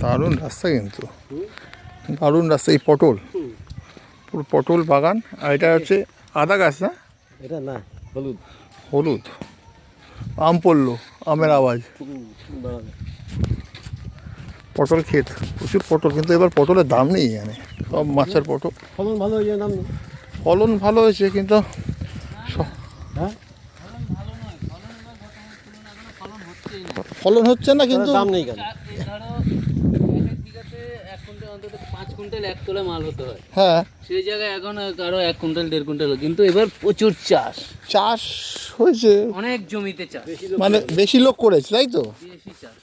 দারুণ রাস্তা কিন্তু। দারুণ রাস্তা এই পটল। পুরো পটল বাগান আর এটা হচ্ছে আদা গাছ না? এটা না হলুদ। হলুদ। আম পড়ল আমের আওয়াজ। পটল ক্ষেত প্রচুর পটল কিন্তু এবার পটলের দাম নেই এখানে। সব মাছের পটল। ফলন ভালো হয়েছে নাম ফলন ভালো হয়েছে কিন্তু হ্যাঁ? ফলন হচ্ছে না কিন্তু দাম নেই কেন এই ধরো এক এক বিঘাতে এক কুইন্টাল অন্তত পাঁচ কুইন্টাল এক তোলা মাল হতে হয়। হ্যাঁ। সেই জায়গায় এখন কারও এক কুইন্টাল দেড় কুইন্টাল কিন্তু এবার প্রচুর চাষ। চাষ হয়েছে। অনেক জমিতে চাষ। মানে বেশি লোক করেছে তাই তো? বেশি চাষ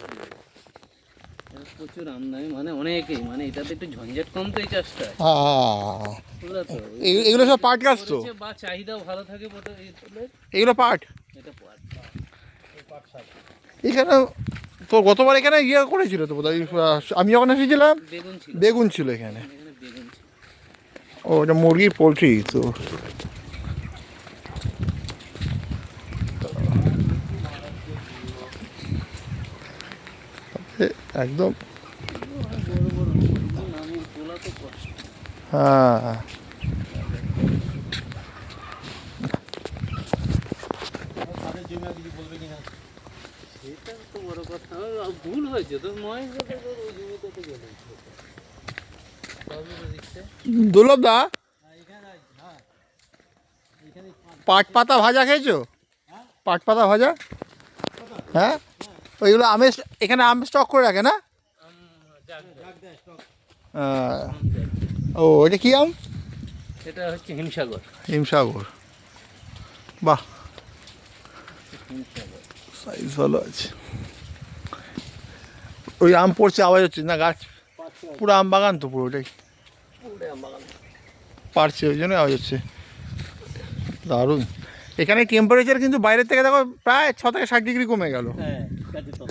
প্রচুর আমদানি মানে অনেকেই মানে এটাতে একটু ঝঞ্ঝাট কম তো এই চাষটা। হ্যাঁ। এগুলো- সব পাট গাছ তো? বা চাহিদাও ভালো থাকে এগুলো পাট? এটা পাট। এখানে তো গতবার এখানে ইয়ে করেছিল তো বোধহয় আমি যখন এসেছিলাম বেগুন ছিল। এখানে। এখানে বেগুন ও এটা মুরগির পোলট্রি তো। একদম। আমি তোলা তো কষ্ট হ্যাঁ তো বড় কথা। ভুল হয়েছে তো তো ওই তো দুর্লভ দা হ্যাঁ এখানে হ্যাঁ। পাট পাতা ভাজা খেয়েছো? পাট পাতা ভাজা? হ্যাঁ? ওইগুলো আমের এখানে আম স্টক করে রাখে না? ও এটা কি আম? এটা হচ্ছে হিমসাগর। হিমসাগর। বাহ। সাইজ ভালো আছে। ওই আম পড়ছে আওয়াজ হচ্ছে না গাছ? পুরো আম বাগান তো পুরোটাই পারছে ওই জন্য আওয়াজ হচ্ছে। দারুণ। এখানে টেম্পারেচার কিন্তু বাইরের থেকে দেখো প্রায় ছ থেকে ষাট ডিগ্রি কমে গেল। হ্যাঁ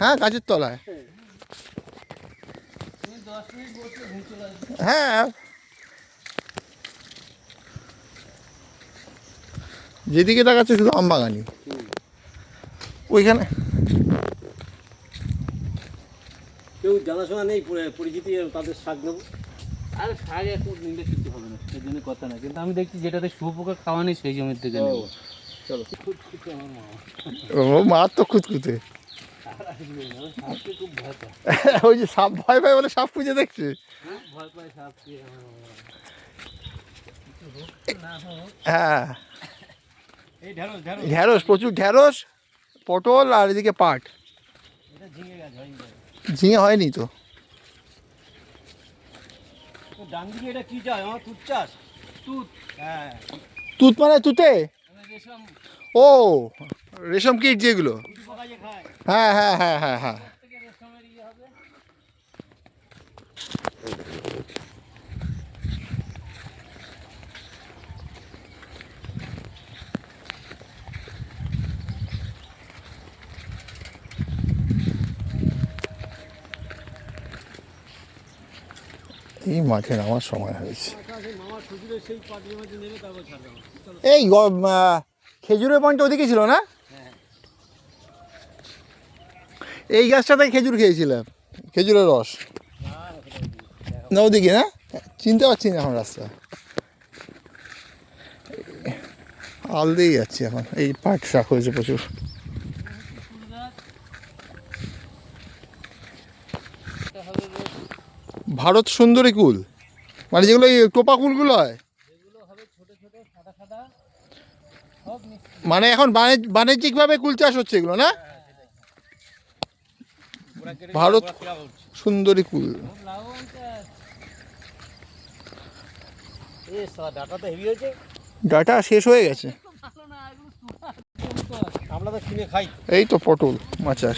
হ্যাঁ গাছের তলায়। আসবে হ্যাঁ। যেদিকে তাকাচ্ছে শুধু আম বাগানই। ওইখানে। কেউ জানাশোনা নেই পরিচিতি তাদের শাক নেব। আর শাক এখন নিলে কিছু হবে না সেই জন্য কথা না কিন্তু আমি দেখছি যেটাতে শুয়োপোকা খাওয়া নেই সেই জমির থেকে নেব চলো। খুঁতখুঁতে আমার মা। ও মার তো খুঁতখুঁতে। ওই যে সাপ ভয় পায় বলে সাপ খুঁজে দেখছে। হ্যাঁ হ্যাঁ। ঢ্যাঁড়স প্রচুর ঢ্যাঁড়স পটল আর এদিকে পাট। ঝিঙে হয়নি তো। তুত হ্যাঁ। তুত মানে তুতে? ও রেশম কীট যেগুলো। হ্যাঁ হ্যাঁ হ্যাঁ হ্যাঁ হ্যাঁ। এই মাঠে নামার সময় হয়েছে। এই খেজুরের পয়েন্ট ওদিকে ছিল না? হ্যাঁ এই গাছটাতে খেজুর খেয়েছিলাম খেজুরের রস? না, ওদিকে না চিনতে পারছি না এখন রাস্তা। আল দিয়েই যাচ্ছি এখন। এই পাট শাক হয়েছে প্রচুর এটা হবে বেশ ভারত সুন্দরী কুল। মানে যেগুলো এই টোপা কুলগুলো হয়। মানে এখন বাণিজ্য বাণিজ্যিকভাবে কুল চাষ হচ্ছে এগুলো না? ভারত সুন্দরী কুল। ডাটা শেষ হয়ে গেছে। এই তো পটল মাচার